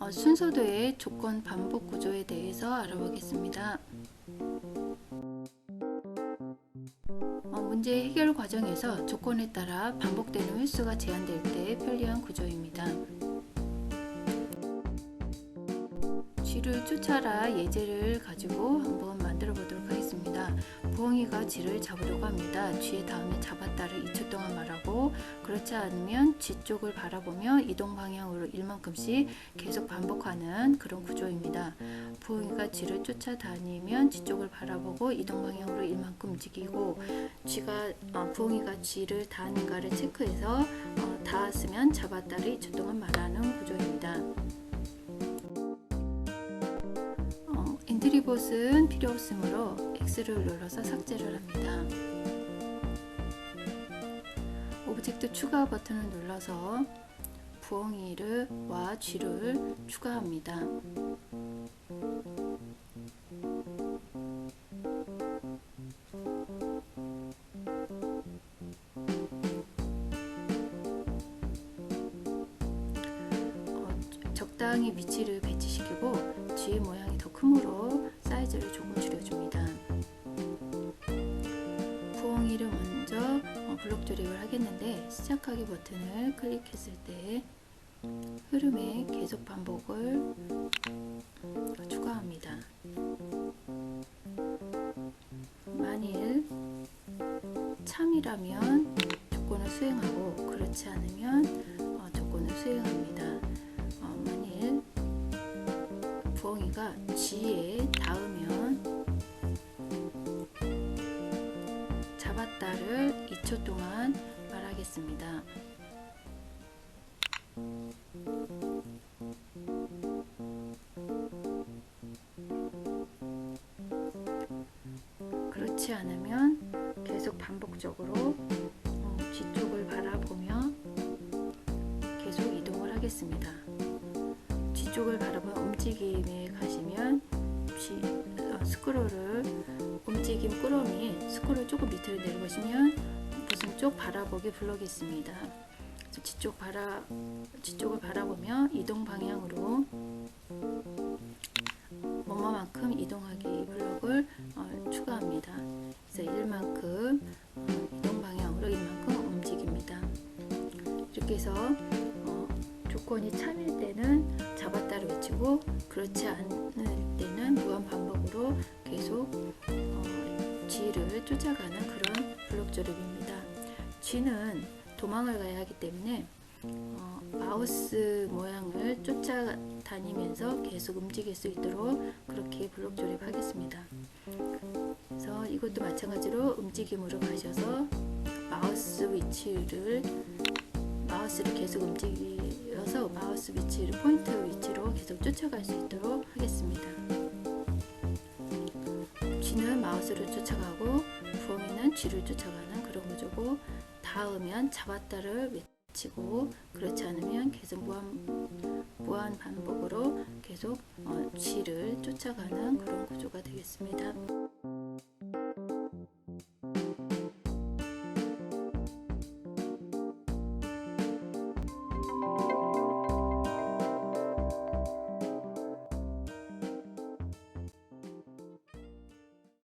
어, 순서도의 조건 반복 구조에 대해서 알아보겠습니다. 어, 문제 해결 과정에서 조건에 따라 반복되는 횟수가 제한될 때 편리한 구조입니다. 쥐를 쫓아라 예제를 가지고 한번 만들어 보도록 하겠습니다. 부엉이가 쥐를 잡으려고 합니다. 쥐의 다음에 잡았다를 2초 동안 말하고 그렇지 않으면 쥐 쪽을 바라보며 이동 방향으로 1만큼씩 계속 반복하는 그런 구조입니다. 부엉이가 쥐를 쫓아다니면 쥐 쪽을 바라보고 이동 방향으로 1만큼 움직이고 쥐가 어, 부엉이가 쥐를 닿는가를 체크해서 어, 닿았으면 잡았다를 2초 동안 말하는 구조입니다. 엔트리봇은 필요 없으므로 X를 눌러서 삭제를 합니다. 오브젝트 추가 버튼을 눌러서 부엉이를 와 쥐를 추가합니다. 어, 적당히 위치를 배치시키고 쥐의 모양이 더 크므로 사이즈를 조금 줄여줍니다. 부엉이를 먼저 어, 블록 조립을 하겠는데 시작하기 버튼을 클릭했을 때 흐름의 계속 반복을 추가합니다. 만일 참이라면 조건을 수행하고 그렇지 않으면 어, 조건을 수행합니다. 어, 만일 부엉이가 쥐에 2초 동안 말하겠습니다. 그렇지 않으면 계속 반복적으로 어, 뒤쪽을 바라보며 계속 이동을 하겠습니다. 뒤쪽을 바라보면 움직임에 가시면 쥐, 어, 스크롤을 움직임 꾸러미 스크롤 조금 밑으로 내려보시면 무슨 쪽 바라보기 블럭이 있습니다. 그래서 뒤쪽 바라 뒤쪽을 바라보며 이동 방향으로 뭐뭐만큼 이동하기 블럭을 어, 추가합니다. 그래서 1만큼 어, 이동 방향으로 1만큼 움직입니다. 이렇게 해서 어, 조건이 참일 때는 잡았다를 외치고 그렇지 않을 때는 무한 반복으로 계속 어, 쥐를 쫓아가는 그런 블록 조립입니다. 쥐는 도망을 가야 하기 때문에 어, 마우스 모양을 쫓아다니면서 계속 움직일 수 있도록 그렇게 블록 조립하겠습니다. 그래서 이것도 마찬가지로 움직임으로 가셔서 마우스 위치를 마우스를 계속 움직여서 마우스 위치를 포인트 위치로 계속 쫓아갈 수 있도록 하겠습니다. 쥐는 마우스를 쫓아가고 부엉이는 쥐를 쫓아가는 그런 구조고 닿으면 잡았다를 외치고 그렇지 않으면 계속 무한 무한 반복으로 계속 어, 쥐를 쫓아가는 그런 구조가 되겠습니다.